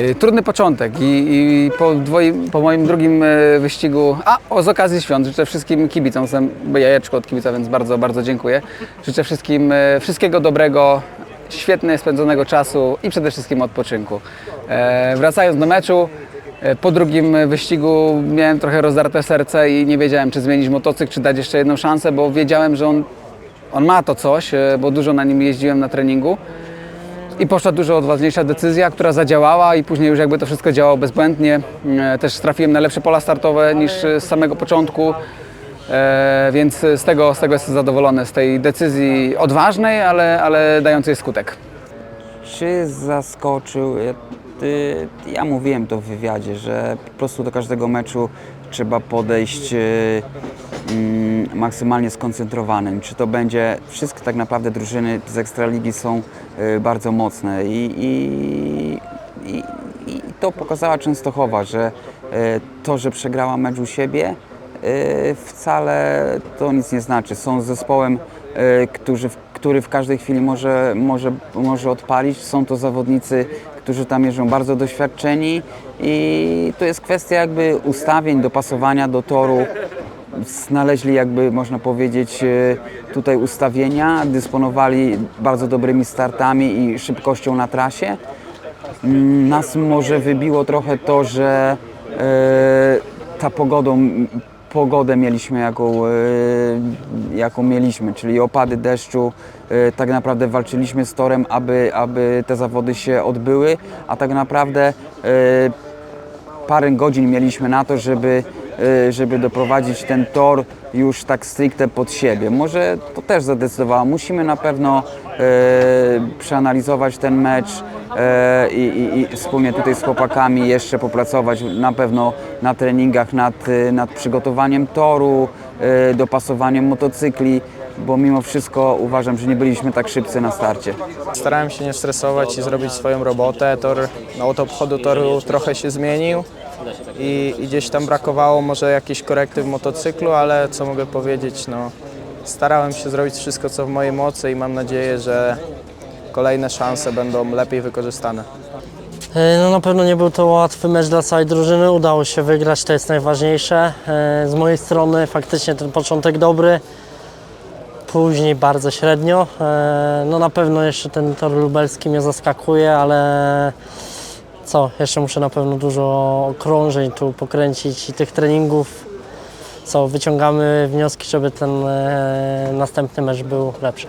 Y, Trudny początek i, i po, dwoim, po moim drugim e, wyścigu, a o, z okazji świąt życzę wszystkim kibicom, jestem jajeczko od kibica, więc bardzo, bardzo dziękuję. Życzę wszystkim e, wszystkiego dobrego, świetnie spędzonego czasu i przede wszystkim odpoczynku. E, wracając do meczu, e, po drugim wyścigu miałem trochę rozdarte serce i nie wiedziałem, czy zmienić motocykl, czy dać jeszcze jedną szansę, bo wiedziałem, że on, on ma to coś, e, bo dużo na nim jeździłem na treningu. I poszła dużo odważniejsza decyzja, która zadziałała i później już jakby to wszystko działało bezbłędnie. E, Też trafiłem na lepsze pola startowe niż e, z samego początku, E, więc z tego, z tego jestem zadowolony, z tej decyzji odważnej, ale, ale dającej skutek. Czy zaskoczył? Ja, mówiłem to w wywiadzie, że po prostu do każdego meczu trzeba podejść maksymalnie skoncentrowanym. Czy to będzie, wszystkie tak naprawdę drużyny z Ekstraligi są y, bardzo mocne i, i, i, i to pokazała Częstochowa, że y, to, że przegrała mecz u siebie, y, wcale to nic nie znaczy. Są zespołem, którzy, który w każdej chwili może, może, może odpalić. Są to zawodnicy, którzy tam jeżdżą bardzo doświadczeni i to jest kwestia jakby ustawień, dopasowania do toru. Znaleźli jakby, można powiedzieć, y, tutaj ustawienia, dysponowali bardzo dobrymi startami i szybkością na trasie. Mm, Nas może wybiło trochę to, że e, ta pogodą, pogodę mieliśmy jaką, e, jaką mieliśmy, czyli opady deszczu. E, tak naprawdę walczyliśmy z torem, aby, aby te zawody się odbyły, a tak naprawdę e, parę godzin mieliśmy na to, żeby, e, żeby doprowadzić ten tor już tak stricte pod siebie. Może to też zadecydowało. Musimy na pewno e, przeanalizować ten mecz e, i, i, i wspólnie tutaj z chłopakami jeszcze popracować na pewno na treningach nad, nad przygotowaniem toru, dopasowaniem motocykli, bo mimo wszystko uważam, że nie byliśmy tak szybcy na starcie. Starałem się nie stresować i zrobić swoją robotę. Tor, no, od obchodu toru trochę się zmienił i, i gdzieś tam brakowało może jakiejś korekty w motocyklu, ale co mogę powiedzieć, no, starałem się zrobić wszystko, co w mojej mocy i mam nadzieję, że kolejne szanse będą lepiej wykorzystane. E, No na pewno nie był to łatwy mecz dla całej drużyny. Udało się wygrać, to jest najważniejsze. E, Z mojej strony faktycznie ten początek dobry, później bardzo średnio. E, No na pewno jeszcze ten tor lubelski mnie zaskakuje, ale co, jeszcze muszę na pewno dużo okrążeń tu pokręcić i tych treningów. Co, wyciągamy wnioski, żeby ten e, następny mecz był lepszy.